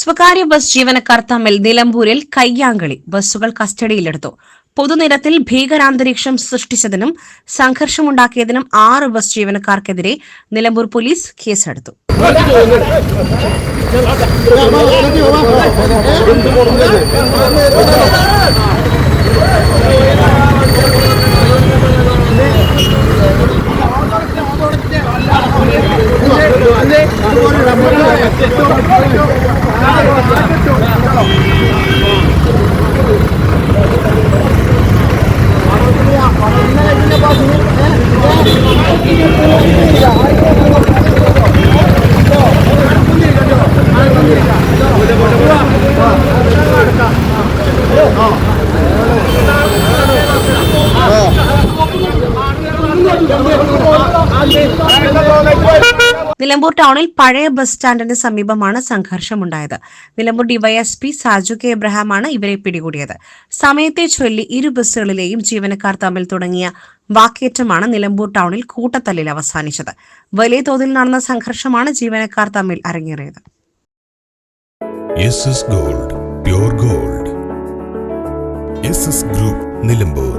സ്വകാര്യ ബസ് ജീവനക്കാർ തമ്മിൽ നിലമ്പൂരിൽ കയ്യാങ്കളി ബസ്സുകൾ കസ്റ്റഡിയിലെടുത്തു. പൊതുനിരത്തിൽ ഭീകരാന്തരീക്ഷം സൃഷ്ടിച്ചതിനും സംഘർഷമുണ്ടാക്കിയതിനും ആറ് ബസ് ജീവനക്കാർക്കെതിരെ നിലമ്പൂർ പോലീസ് കേസെടുത്തു. നിലമ്പൂർ ടൗണിൽ പഴയ ബസ് സ്റ്റാൻഡിന് സമീപമാണ് സംഘർഷമുണ്ടായത്. നിലമ്പൂർ ഡിവൈഎസ്പി സാജു കെ എബ്രഹാമാണ് ഇവരെ പിടികൂടിയത്. സമയത്തെ ചൊല്ലി ഇരു ബസ്സുകളിലെയും ജീവനക്കാർ തമ്മിൽ തുടങ്ങിയ വാക്കേറ്റമാണ് നിലമ്പൂർ ടൗണിൽ കൂട്ടത്തല്ലിൽ അവസാനിച്ചത്. വലിയ തോതിൽ നടന്ന സംഘർഷമാണ് ജീവനക്കാർ തമ്മിൽ അരങ്ങേറിയത്. Gold gold. ഗ്രൂപ്പ് നിലമ്പൂർ.